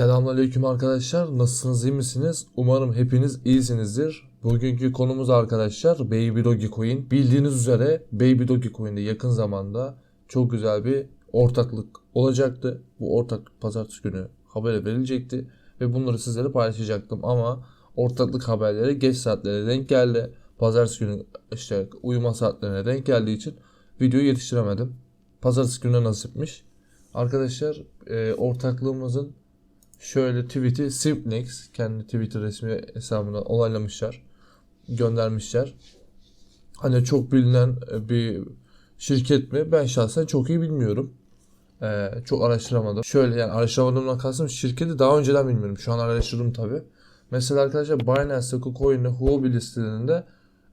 Selamünaleyküm arkadaşlar. Nasılsınız, iyi misiniz? Umarım hepiniz iyisinizdir. Bugünkü konumuz arkadaşlar Baby Doge Coin. Bildiğiniz üzere Baby Doge Coin'de yakın zamanda çok güzel bir ortaklık olacaktı. Bu ortaklık pazartesi günü habere verilecekti ve bunları sizlere paylaşacaktım ama ortaklık haberleri geç saatlere denk geldi. Pazartesi günü işte uyuma saatlerine denk geldiği için videoyu yetiştiremedim. Pazartesi günü nasipmiş. Arkadaşlar e, ortaklığımızın Şöyle tweet'i Simplex kendi Twitter resmi hesabına olaylamışlar. Göndermişler. Hani çok bilinen e, bir şirket mi? Ben şahsen çok iyi bilmiyorum. Ee, çok araştıramadım. Şöyle yani araştıramadığımdan kastım şirketi daha önceden bilmiyorum. Şu an araştırdım tabi. Mesela arkadaşlar Binance, KuCoin ile Huobi listelerinde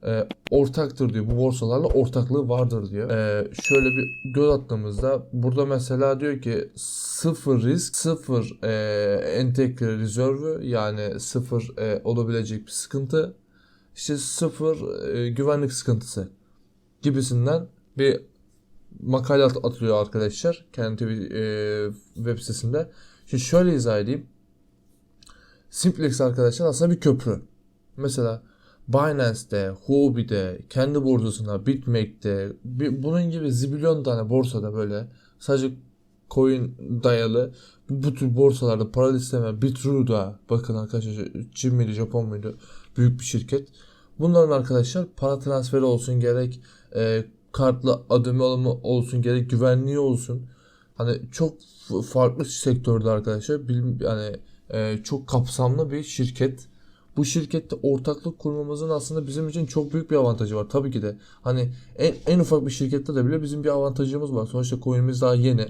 e, ortaktır diyor. Bu borsalarla ortaklığı vardır diyor. E, şöyle bir göz attığımızda burada mesela diyor ki sıfır risk, sıfır e, entegre rezervü yani sıfır e, olabilecek bir sıkıntı, işte sıfır e, güvenlik sıkıntısı gibisinden bir makale at- atılıyor arkadaşlar kendi e, web sitesinde. Şimdi şöyle izah edeyim. Simplex arkadaşlar aslında bir köprü. Mesela Binance'de, Huobi'de, kendi borsasında, Bitmake'de, bir- bunun gibi zibilyon tane borsada böyle sadece coin dayalı bu, tür borsalarda para listeme, Bitru'da bakın arkadaşlar Çin miydi, Japon muydu büyük bir şirket. Bunların arkadaşlar para transferi olsun gerek, e, kartla ödeme alımı olsun gerek, güvenliği olsun. Hani çok farklı sektörde arkadaşlar bilim yani e, çok kapsamlı bir şirket. Bu şirkette ortaklık kurmamızın aslında bizim için çok büyük bir avantajı var. Tabii ki de hani en, en ufak bir şirkette de bile bizim bir avantajımız var. Sonuçta coin'imiz daha yeni.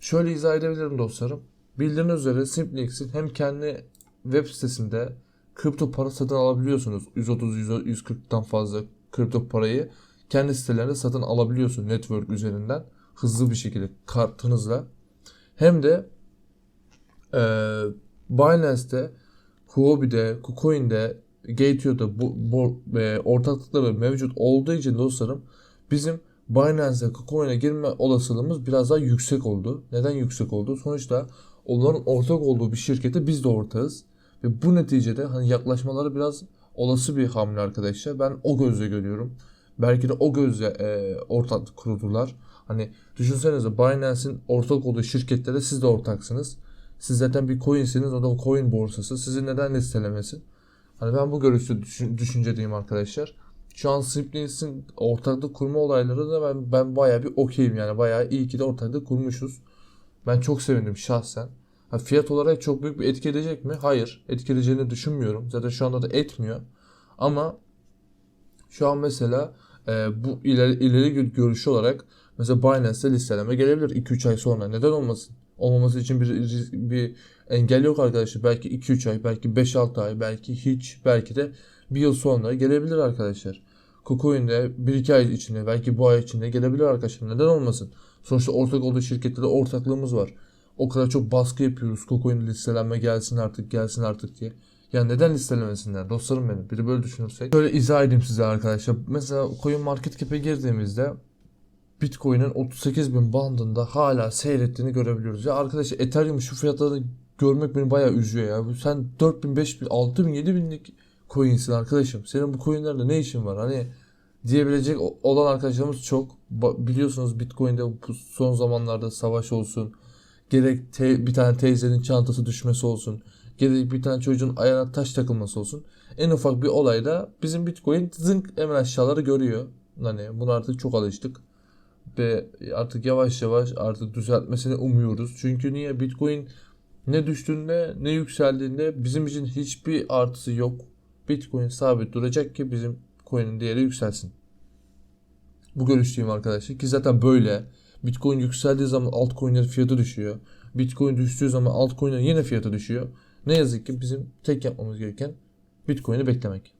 Şöyle izah edebilirim dostlarım. Bildiğiniz üzere Simplex'in hem kendi web sitesinde kripto para satın alabiliyorsunuz. 130-140'tan fazla kripto parayı kendi sitelerinde satın alabiliyorsun network üzerinden hızlı bir şekilde kartınızla. Hem de eee Binance'te, Huobi'de, KuCoin'de, Gateo'da bu, bu e, ortaklıkları mevcut olduğu için dostlarım bizim Binance'e, KuCoin'e girme olasılığımız biraz daha yüksek oldu. Neden yüksek oldu? Sonuçta onların ortak olduğu bir şirkete biz de ortağız. Ve bu neticede hani yaklaşmaları biraz olası bir hamle arkadaşlar. Ben o gözle görüyorum. Belki de o gözle e, ortaklık kurdular. Hani düşünsenize Binance'in ortak olduğu şirketlere siz de ortaksınız. Siz zaten bir coinsiniz. O da coin borsası. Sizi neden listelemesin? Hani ben bu görüşte düşün, düşüncedeyim arkadaşlar. Şu an Simplex'in ortaklık kurma olayları da ben, ben bayağı bir okeyim yani. Bayağı iyi ki de ortaklık kurmuşuz. Ben çok sevindim şahsen. Ha, fiyat olarak çok büyük bir etki edecek mi? Hayır. Etkileyeceğini düşünmüyorum. Zaten şu anda da etmiyor. Ama şu an mesela e, bu ileri, ileri gö- görüşü olarak mesela Binance'de listeleme gelebilir 2-3 ay sonra. Neden olmasın? Olmaması için bir, bir engel yok arkadaşlar. Belki 2-3 ay, belki 5-6 ay, belki hiç, belki de bir yıl sonra gelebilir arkadaşlar. KuCoin'de 1-2 ay içinde, belki bu ay içinde gelebilir arkadaşlar. Neden olmasın? Sonuçta ortak olduğu şirkette de ortaklığımız var. O kadar çok baskı yapıyoruz. KuCoin listelenme gelsin artık, gelsin artık diye. Ya neden listelemesinler dostlarım benim? Biri böyle düşünürsek. Şöyle izah edeyim size arkadaşlar. Mesela Coin Market Cap'e girdiğimizde Bitcoin'in 38 bin bandında hala seyrettiğini görebiliyoruz. Ya arkadaşlar Ethereum şu fiyatları görmek beni bayağı üzüyor ya. Sen 4000, 5000, 6000, 7000'lik coin'sin arkadaşım. Senin bu coin'lerle ne işin var? Hani diyebilecek olan arkadaşlarımız çok. Biliyorsunuz Bitcoin'de son zamanlarda savaş olsun. Gerek te- bir tane teyzenin çantası düşmesi olsun. Gerek bir tane çocuğun ayağına taş takılması olsun. En ufak bir olayda bizim Bitcoin zınk hemen aşağıları görüyor. Hani buna artık çok alıştık ve artık yavaş yavaş artık düzeltmesini umuyoruz. Çünkü niye Bitcoin ne düştüğünde ne yükseldiğinde bizim için hiçbir artısı yok. Bitcoin sabit duracak ki bizim coin'in değeri yükselsin. Bu görüşteyim arkadaşlar ki zaten böyle. Bitcoin yükseldiği zaman altcoin'lerin fiyatı düşüyor. Bitcoin düştüğü zaman altcoin'lerin yine fiyatı düşüyor. Ne yazık ki bizim tek yapmamız gereken Bitcoin'i beklemek.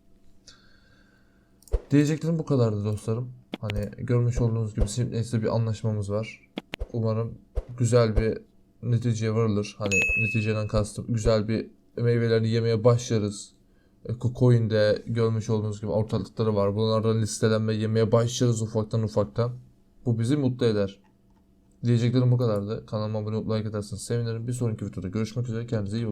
Diyeceklerim bu kadardı dostlarım. Hani görmüş olduğunuz gibi Simplex'le bir anlaşmamız var. Umarım güzel bir neticeye varılır. Hani neticeden kastım güzel bir meyvelerini yemeye başlarız. E, KuCoin'de görmüş olduğunuz gibi ortaklıkları var. Bunlardan listelenme yemeye başlarız ufaktan ufaktan. Bu bizi mutlu eder. Diyeceklerim bu kadardı. Kanalıma abone olup like atarsanız sevinirim. Bir sonraki videoda görüşmek üzere. Kendinize iyi bakın.